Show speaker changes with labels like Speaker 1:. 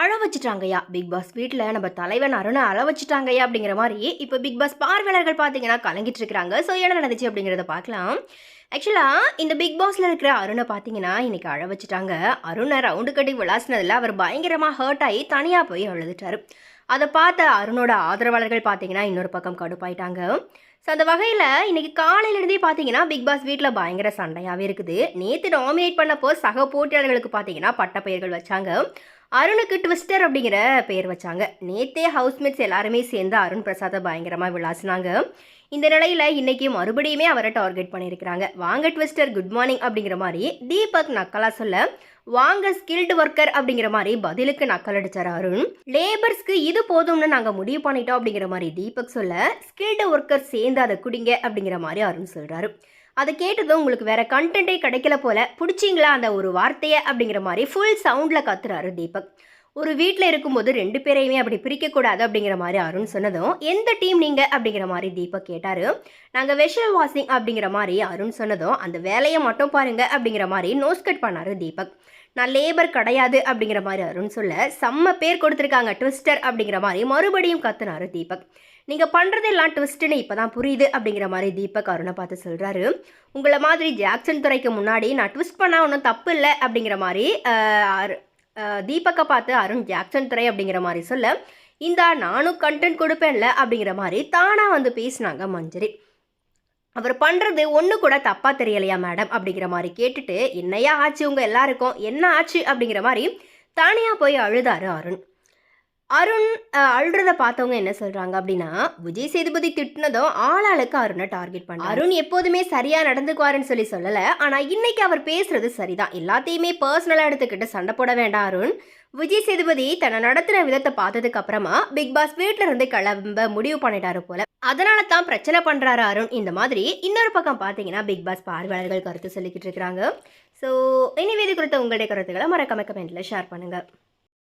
Speaker 1: அழ வச்சுட்டாங்கய்யா. Big pass வீட்டில் நம்ம தலைவன் அருணை அழ வச்சுட்டாங்கய்யா அப்படிங்கிற மாதிரி இப்போ பிக் பாஸ் பார்வையாளர்கள் பார்த்தீங்கன்னா கலங்கிட்டு இருக்கிறாங்க. ஸோ என்ன நடந்துச்சு அப்படிங்கிறத பார்க்கலாம். ஆக்சுவலாக இந்த பிக் பாஸில் இருக்கிற அருணை பார்த்தீங்கன்னா இன்றைக்கி அழ வச்சுட்டாங்க. அருணை ரவுண்டு கட்டி விளாசினதில் அவர் பயங்கரமாக ஹர்ட் ஆகி தனியாக போய் அழுதுட்டாரு. அதை பார்த்த அருணோட ஆதரவாளர்கள் பார்த்தீங்கன்னா இன்னொரு பக்கம் கடுப்பாயிட்டாங்க. ஸோ அந்த வகையில் இன்னைக்கு காலையிலேருந்தே பார்த்தீங்கன்னா பிக் பாஸ் வீட்டில் பயங்கர சண்டையாகவே இருக்குது. நேற்று நாமினேட் பண்ணப்போ சக போட்டியாளர்களுக்கு பார்த்தீங்கன்னா பட்டப்பெயர்கள் வச்சாங்க. அருணுக்கு ட்விஸ்டர் அப்படிங்கிற பெயர் வச்சாங்க. நேத்தே ஹவுஸ்மேட்ஸ் எல்லாருமே சேர்ந்து அருண் பிரசாதை பயங்கரமாக விளாசினாங்க. இந்த நிலையில் இன்றைக்கி மறுபடியுமே அவரை டார்கெட் பண்ணியிருக்கிறாங்க. வாங்க ட்விஸ்டர் குட் மார்னிங் அப்படிங்கிற மாதிரி தீபக் நக்கலா சொல்ல வாங்க ஸ்கில்டு ஒர்க்கர் அப்படிங்கிற மாதிரி பதிலுக்கு நக்கல் அடிச்சார் அருண். லேபர்ஸ்க்கு இது போதும்னு நாங்கள் முடிவு பண்ணிட்டோம் அப்படிங்கிற மாதிரி தீபக் சொல்ல ஸ்கில்டு ஒர்க்கர் சேர்ந்து அதை குடிங்க அப்படிங்கிற மாதிரி அருண் சொல்கிறாரு அதை கேட்டதும் உங்களுக்கு வேற கண்டென்ட்டே கிடைக்கல போல பிடிச்சிங்களா அந்த ஒரு வார்த்தையை அப்படிங்கிற மாதிரி ஃபுல் சவுண்டில் கத்துறாரு தீபக். ஒரு வீட்டில் இருக்கும்போது ரெண்டு பேரையுமே அப்படி பிரிக்கக்கூடாது அப்படிங்கிற மாதிரி அருண் சொன்னதும் எந்த டீம் நீங்கள் அப்படிங்கிற மாதிரி தீபக் கேட்டார். நாங்கள் வெஷல் வாஷிங் அப்படிங்கிற மாதிரி அருண் சொன்னதும் அந்த வேலையை மட்டும் பாருங்கள் அப்படிங்கிற மாதிரி நோஸ் கட் பண்ணார் தீபக். நான் லேபர் கிடையாது அப்படிங்கிற மாதிரி அருண் சொல்ல செம்ம பேர் கொடுத்துருக்காங்க ட்விஸ்டர் அப்படிங்கிற மாதிரி. மறுபடியும் கத்துனாரு தீபக். நீங்கள் பண்ணுறதெல்லாம் ட்விஸ்ட்டுன்னு இப்போ தான் புரியுது அப்படிங்கிற மாதிரி தீபக் அருணை பார்த்து சொல்கிறாரு உங்களை மாதிரி ஜாக்சன் துறைக்கு முன்னாடி நான் ட்விஸ்ட் பண்ணால் ஒன்றும் தப்பு இல்லை அப்படிங்கிற மாதிரி அரு- தீபக்கை பார்த்து அருண் ஜாக்சன் துறை அப்படிங்கிற மாதிரி சொல்ல இந்தா நானும் கண்டென்ட் கொடுப்பேன்ல அப்படிங்கிற மாதிரி தானாக வந்து பேசினாங்க மஞ்சரி. அவர் பண்ணுறது ஒன்று கூட தப்பாக தெரியலையா மேடம் அப்படிங்கிற மாதிரி கேட்டுட்டு என்னையா ஆச்சு? உங்கள் எல்லாருக்கும் என்ன ஆச்சு? அப்படிங்கிற மாதிரி தானியாக போய் அழுதாரு அருண். அருண் அழுறத பார்த்தவங்க என்ன சொல்கிறாங்க அப்படின்னா விஜய் சேதுபதி திட்டினதும் ஆளாளுக்கு அருணை டார்கெட் பண்ண அருண் எப்போதுமே சரியாக நடந்துக்குவாருன்னு சொல்லி சொல்லலை. ஆனால் இன்னைக்கு அவர் பேசுறது சரிதான். எல்லாத்தையுமே பர்சனலாக எடுத்துக்கிட்டு சண்டை போட வேண்டாம் அருண். விஜய் சேதுபதி தன்னை நடத்தின விதத்தை பார்த்ததுக்கு அப்புறமா பிக் பாஸ் வீட்டில் இருந்து கிளம்ப முடிவு பண்ணிட்டாரு போல. அதனால தான் பிரச்சனை பண்ணுறாரு அருண். இந்த மாதிரி இன்னொரு பக்கம் பார்த்தீங்கன்னா பிக் பாஸ் பார்வையாளர்கள் கருத்து சொல்லிக்கிட்டு இருக்கிறாங்க. ஸோ இனி இது குறித்த உங்களுடைய கருத்துக்களை மறக்காம கமெண்ட்டில் ஷேர் பண்ணுங்கள்